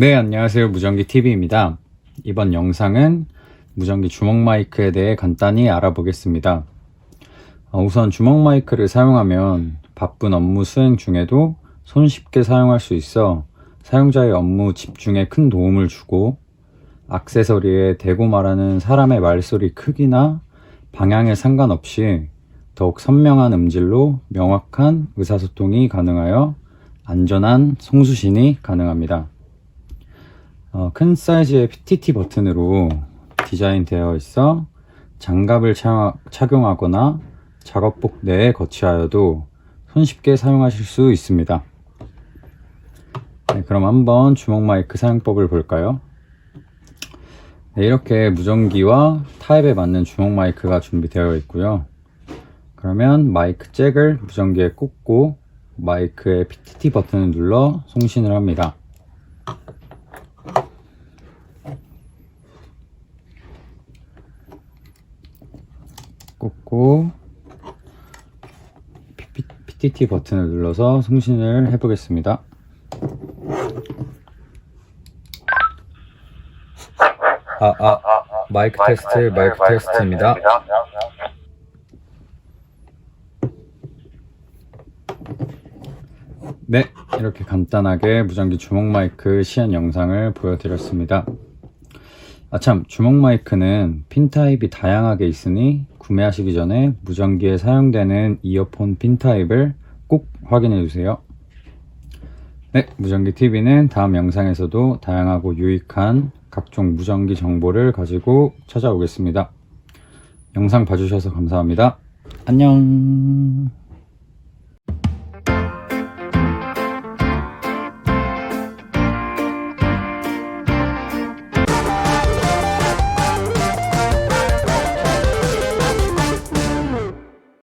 네, 안녕하세요. 무전기 TV입니다. 이번 영상은 무전기 주먹 마이크에 대해 간단히 알아보겠습니다. 어, 우선 주먹 마이크를 사용하면 바쁜 업무 수행 중에도 손쉽게 사용할 수 있어 사용자의 업무 집중에 큰 도움을 주고 액세서리에 대고 말하는 사람의 말소리 크기나 방향에 상관없이 더욱 선명한 음질로 명확한 의사소통이 가능하여 안전한 송수신이 가능합니다. 어, 큰 사이즈의 PTT 버튼으로 디자인되어 있어 장갑을 차- 착용하거나 작업복 내에 거치하여도 손쉽게 사용하실 수 있습니다. 네, 그럼 한번 주먹 마이크 사용법을 볼까요? 네, 이렇게 무전기와 타입에 맞는 주먹 마이크가 준비되어 있고요. 그러면 마이크 잭을 무전기에 꽂고 마이크의 PTT 버튼을 눌러 송신을 합니다. 꽂고 PTT 버튼을 눌러서 송신을 해보겠습니다. 아, 아, 마이크 테스트, 마이크 테스트입니다. 네, 이렇게 간단하게 무전기 주먹 마이크 시연 영상을 보여드렸습니다. 아참, 주먹 마이크는 핀 타입이 다양하게 있으니 구매하시기 전에 무전기에 사용되는 이어폰 핀 타입을 꼭 확인해 주세요. 네, 무전기 TV는 다음 영상에서도 다양하고 유익한 각종 무전기 정보를 가지고 찾아오겠습니다. 영상 봐주셔서 감사합니다. 안녕.